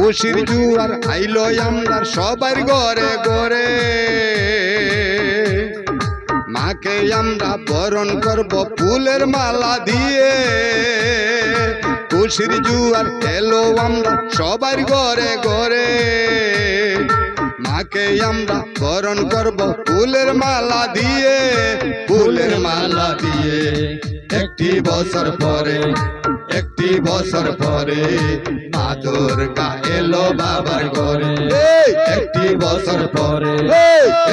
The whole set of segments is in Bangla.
খুশির জুয়ার আইলো আমরা সবার ঘরে ঘরে। মাকে আমরা বরণ করব ফুলের মালা দিয়ে। খুশির জুয়ার এলো আমরা সবার ঘরে ঘরে। মাকে আমরা বরণ করব ফুলের মালা দিয়ে। ফুলের মালা দিয়ে একটি বছর পরে একটি বছর পরে মা দুর্গা এলো বাবার ঘরে। একটি বছর পরে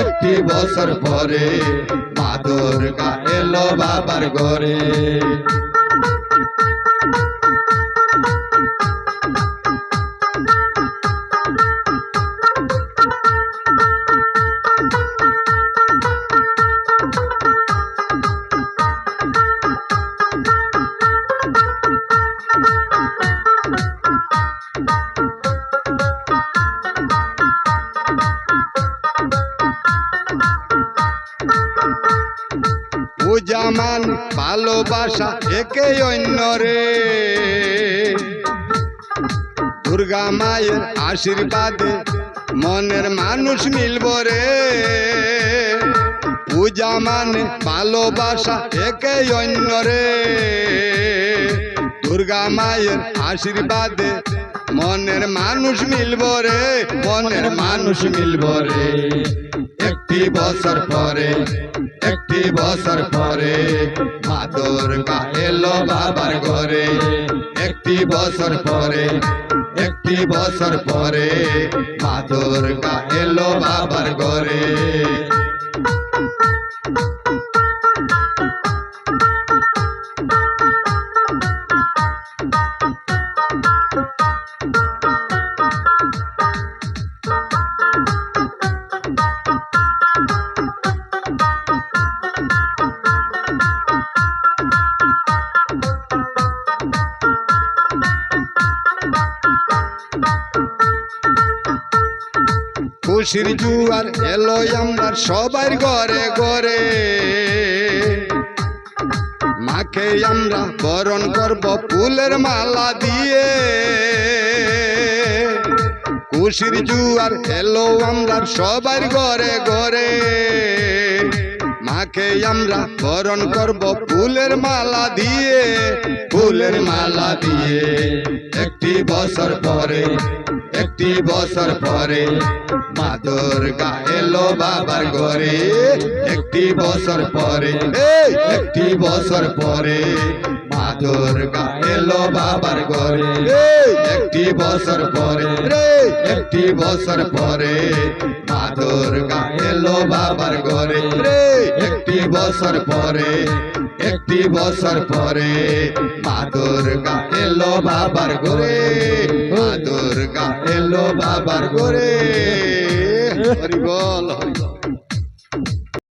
একটি বছর পরে মা দুর্গা এলো বাবার ঘরে। পূজা মান ভালোবাসা একে অন্য রে। দুর্গা মায়ের আশীর্বাদে মনের মানুষ মিলব রে। পূজা মানে ভালোবাসা একে অন্য রে। দুর্গা মায়ের আশীর্বাদে মনের মানুষ মিলব রে, মনের মানুষ মিলব রে। একটি বছর পরে বছর পরে মা দুর্গা এলো বাবার ঘরে। একটি বছর পরে, একটি বছর পরে মা দুর্গা এলো বাবার ঘরে। খুশির জুয়ার এলো আমরা সবার ঘরে ঘরে। মাকে আমরা বরণ করব ফুলের মালা দিয়ে। খুশির জুয়ার এলো আমরা সবার ঘরে ঘরে। মাকে আমরা বরণ করব ফুলের মালা দিয়ে। ফুলের মালা দিয়ে একটি বছর পরে একটি বছর পরে মা দুর্গা এলো বাবার ঘরে। একটি বছর পরে একটি বছর পরে মা দুর্গা এলো বাবার ঘরে। একটি বছর পরে একটি বছর পরে মা দুর্গা এলো বাবার ঘরে। একটি বছর পরে একটি বছর পরে মা দুর্গা এলো বাবার ঘরে মা দুর্গা এলো বাবার ঘরে। হরি বল, হরি